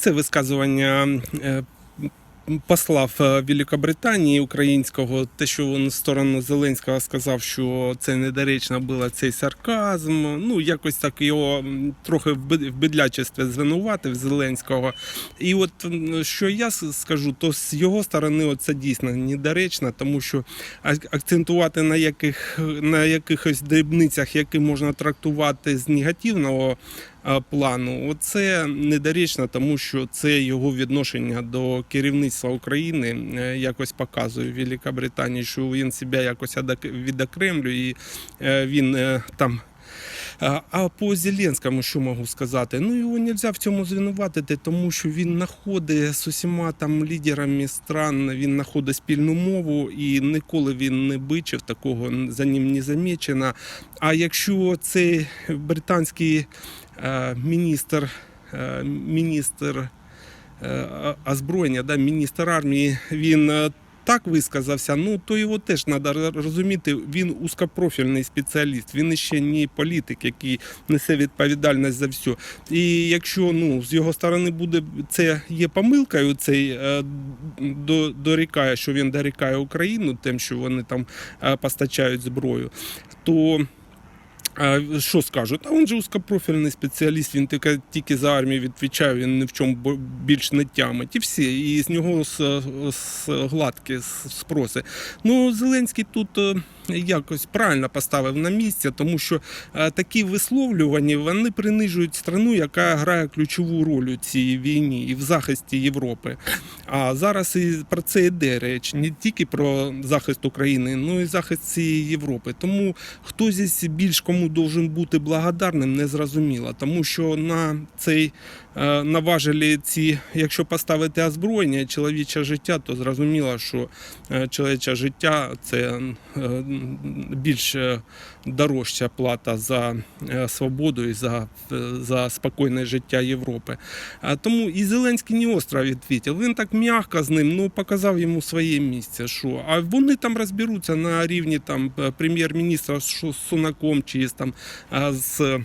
Це висказування е, посла в Великобританії українського, те, що він сторону Зеленського сказав, що це недоречно було цей сарказм. Ну, якось так його трохи в бед- бедлячестві звинуватив Зеленського. І от що я скажу, то з його сторони от це дійсно недоречно, тому що акцентувати на яких на якихось дрібницях, які можна трактувати з негативного плану, оце недоречно, тому що це його відношення до керівництва України е, якось показує Велика Британія, що він себе якось відокремлює і е, він е, там. А по Зеленському що можу сказати? Ну його не можна в цьому звинуватити, тому що він знаходить з усіма там лідерами стран, він знаходить спільну мову і ніколи він не бичив такого за ним не замічено. А якщо цей британський е, міністр, е, міністр е, озброєння, да, міністр армії, він так висказався, ну то його теж треба розуміти. Він узкопрофільний спеціаліст, він ще не політик, який несе відповідальність за все. І якщо ну з його сторони буде це є помилкою, цей е, до, дорікає, що він дорікає Україну, тим, що вони там е, постачають зброю, то. А що скажуть? А він же узкопрофільний спеціаліст, він тільки, тільки за армію відповідає, він ні в чому більш не тямить. І всі, і з нього с, с, гладкі спроси. Ну, Зеленський тут е, якось правильно поставив на місце, тому що е, такі висловлювання вони принижують страну, яка грає ключову роль у цій війні і в захисті Європи. А зараз і про це йде реч, не тільки про захист України, ну і захист цієї Європи. Тому хто здесь більш кому должен бути благодарним, не зрозуміло. Тому що на цей е, на ці, якщо поставити озброєння, чоловіче життя, то зрозуміло, що е, чоловіче життя це е, більш дорожча плата за свободу і за, за спокійне життя Європи. Тому і Зеленський не остро відповів. Він так м'яко з ним ну, показав йому своє місце. Що. А вони там розберуться на рівні там, прем'єр-міністра з Сунаком чи там, з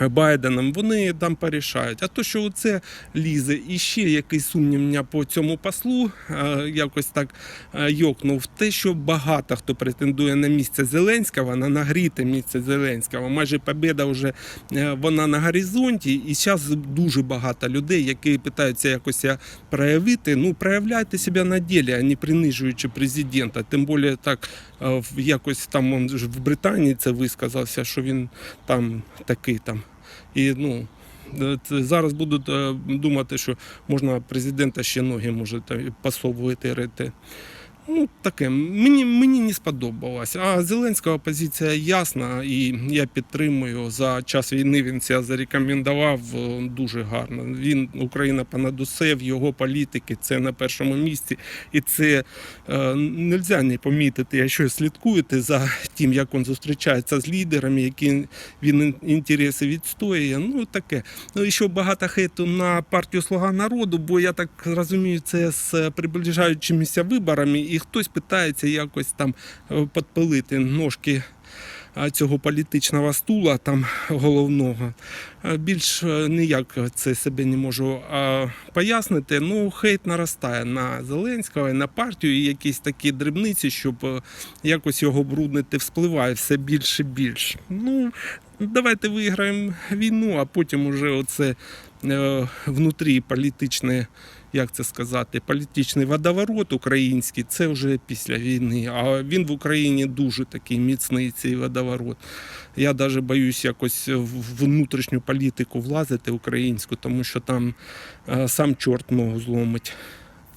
Байденом, вони там порішають. А то, що це лізе, і ще якийсь сумнів мене по цьому послу е, якось так е, йокнув. Те, що багато хто претендує на місце Зеленського, на нагріте місце Зеленського. Майже побіда вже е, вона на горизонті, і зараз дуже багато людей, які питаються якось проявити. Ну, проявляйте себе на ділі, а не принижуючи президента. Тим більше так е, якось там он в Британії це висказався, що він там такий там. І ну. Зараз будуть е, думати, що можна президента ще ноги може та- рити. Ну, таке, мені, мені не сподобалось. А Зеленського позиція ясна, і я підтримую. За час війни він себе зарекомендував е, дуже гарно. Він Україна понад усе, в його політики це на першому місці. І це е, не можна не помітити, якщо слідкуєте за тим, як він зустрічається з лідерами, які він інтереси відстоює. Ну таке. Ну і ще багато хейту на партію Слуга народу, бо я так розумію, це з приближаючимися виборами, і хтось питається якось там е, підпилити ножки. Цього політичного стула там головного більш е, ніяк це себе не можу пояснити. Ну, хейт наростає на Зеленського, і на партію, і якісь такі дрібниці, щоб е, якось його бруднити, вспливає все більше і більше. Ну, давайте виграємо війну, а потім уже оце внутрі політичне, як це сказати, політичний водоворот український, це вже після війни. А він в Україні дуже такий міцний цей водоворот. Я навіть боюсь якось в внутрішню політику влазити українську, тому що там е, сам чорт ногу зломить.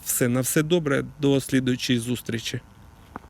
Все, на все добре, до слідуючої зустрічі.